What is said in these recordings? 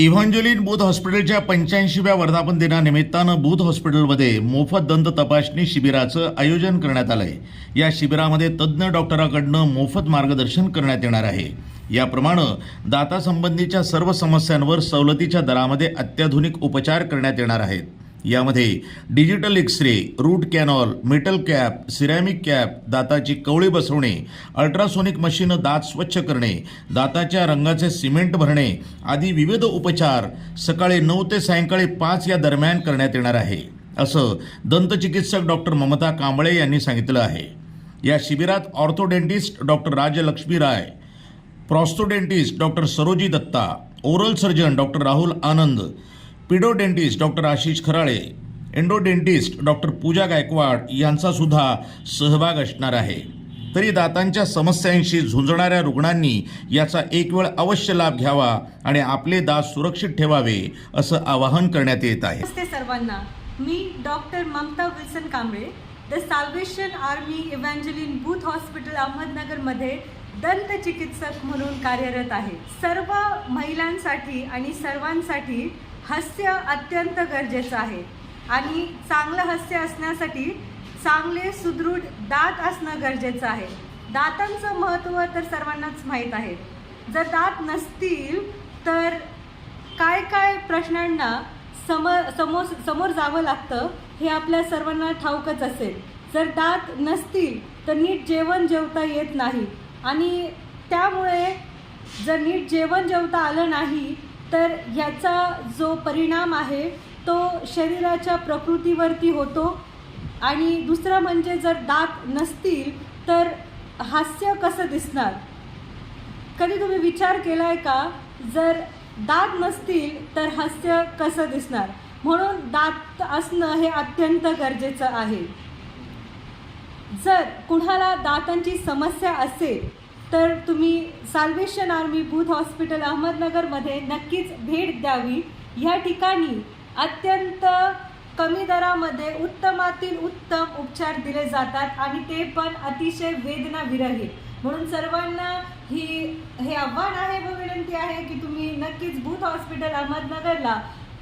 इव्हांजोलिन booth हॉस्पिटलच्या पंच्याऐंशीव्या वर्धापन दिनानिमित्तानं बूथ हॉस्पिटलमध्ये मोफत दंत तपासणी शिबिराचं आयोजन करण्यात आलंय. या शिबिरामध्ये तज्ज्ञ डॉक्टराकडनं मोफत मार्गदर्शन करण्यात येणार आहे. याप्रमाणे दातासंबंधीच्या सर्व समस्यांवर सवलतीच्या दरामध्ये अत्याधुनिक उपचार करण्यात येणार आहेत. यामध्ये digital x ray root canal metal cap ceramic cap दाताची कवळी बसवणे अल्ट्रासोनिक मशीन दात स्वच्छ करणे दाताच्या रंगाचे सिमेंट भरणे आदी विविध उपचार सकाळी नऊ ते सायंकाळी पाच या दरम्यान करण्यात येणार आहे असं दंतचिकित्सक डॉक्टर ममता कांबळे यांनी सांगितलं आहे. या शिबिरात orthodontist doctor Rajalakshmi Rai prosthodontist doctor Saroji Datta oral surgeon doctor Rahul Anand pedodontist doctor Ashish Kharale endodontist doctor Pooja Gaikwad यांचा सुद्धा सहभाग असणार आहे. तरी दातांच्या समस्यांशी झुंजणाऱ्या रुग्णांनी याचा एक वेळ अवश्य लाभ घ्यावा आणि आपले दात सुरक्षित ठेवावे असं आवाहन करण्यात येत आहे. नमस्ते सर्वांना. मी doctor Mamta Wilson Kamble the Salvation Army Evangeline Booth hospital अहमदनगरमध्ये दंत चिकित्सक म्हणून कार्यरत आहे. सर्व महिलांसाठी आणि सर्वांसाठी हास्य अत्यंत गरजेचं आहे. आणि चांगलं हास्य असण्यासाठी चांगले सुदृढ दात असणं गरजेचं आहे. दातांचं महत्त्व तर सर्वांनाच माहीत आहे. जर दात नसतील तर काय काय प्रश्नांना समोर समोर समोर जावं लागतं हे आपल्या सर्वांना ठाऊकच असेल. जर दात नसतील तर नीट जेवण जेवता येत नाही. आणि त्यामुळे जर नीट जेवण जेवता आलं नाही तर याचा जो परिणाम आहे तो शरीराच्या प्रकृतीवरती होतो. आणि दुसरं म्हणजे जर दात नसतील तर हास्य कसं दिसणार? कधी तुम्ही विचार केला आहे का? जर दात नसतील तर हास्य कसं दिसणार? म्हणून दात असणं हे अत्यंत गरजेचं आहे. जर कुणाला दातांची समस्या असेल तर तुम्ही साल्वेशन आर्मी बूथ हॉस्पिटल अहमदनगरमध्ये नक्कीच भेट द्यावी. या ठिकाणी अत्यंत कमी दरामध्ये उत्तमातील उत्तम उपचार दिले जातात आणि ते पण अतिशय वेदनाविरहित म्हणून सर्वांना ही हे आव्हान आहे व विनंती आहे की तुम्ही नक्कीच बूथ हॉस्पिटल अहमदनगरला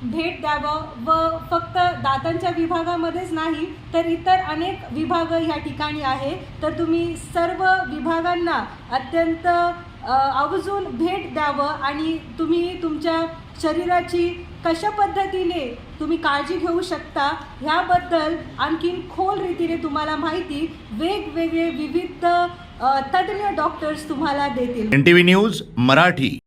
भेट द्यावं व फक्त दातांच्या विभागामध्येच नाही तर इतर अनेक विभाग ह्या ठिकाणी आहे. तर तुम्ही सर्व विभागांना अत्यंत अ, आवर्जून भेट द्यावं आणि तुम्ही तुमच्या शरीराची कशा पद्धतीने तुम्ही काळजी घेऊ शकता ह्याबद्दल आणखीन खोल रीतीने तुम्हाला माहिती वेगवेगळे विविध तज्ज्ञ डॉक्टर्स तुम्हाला देतील. N T V news Marathi.